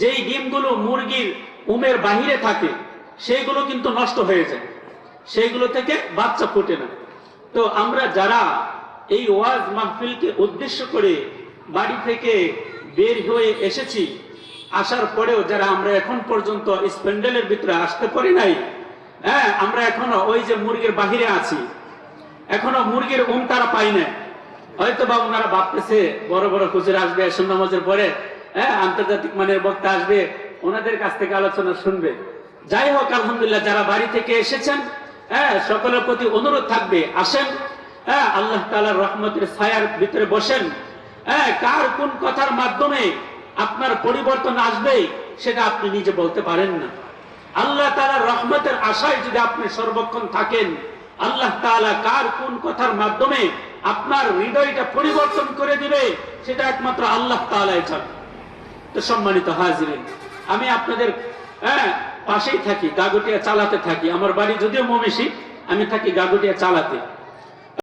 যেই ডিমগুলো মুরগির উমের বাহিরে থাকে সেইগুলো কিন্তু নষ্ট হয়ে যায়। সেইগুলো থেকে বাচ্চা ফোটে না। তো আমরা যারা এই ওয়াজ মাহফিলকে উদ্দেশ্য করে বাড়ি থেকে বের হয়ে এসেছি, আসার পরেও যারা আমরা এখন পর্যন্ত স্প্যান্ডেলের ভিতরে আসতে পারি নাই হ্যাঁ আমরা এখনও ওই যে মুরগির বাহিরে আছি। এখনও মুরগির উম তারা পাই না হয়তো বা ওনারা ভাবতেছে, বড় বড় খুচুর আসবে এসব নামাজের পরে হ্যাঁ আন্তর্জাতিক মানের বক্তা আসবে, ওনাদের কাছ থেকে আলোচনা শুনবে। যাই হোক, আলহামদুলিল্লাহ, যারা বাড়ি থেকে এসেছেন হ্যাঁ সকলের প্রতি অনুরোধ থাকবে, আসেন হ্যাঁ আল্লাহ তালার রহমতের ছায়ার ভিতরে বসেন। হ্যাঁ কার কোন কথার মাধ্যমে আপনার পরিবর্তন আসবে, সেটা আপনি নিজে বলতে পারেন না। আল্লাহ তালার রহমতের আশায় যদি আপনি সর্বক্ষণ থাকেন, আল্লাহ তাআলা কার কোন কথার মাধ্যমে আপনার হৃদয়টা পরিবর্তন করে দিবে, সেটা একমাত্র আল্লাহ তাআলাই জানে তো সম্মানিত হাজিরিন, আমি আপনাদের হ্যাঁ পাশেই থাকি, গাগুটিয়া চালাতে থাকি। আমার বাড়ি যদিও মমেশি আমি থাকি গাগুটিয়া চালাতে।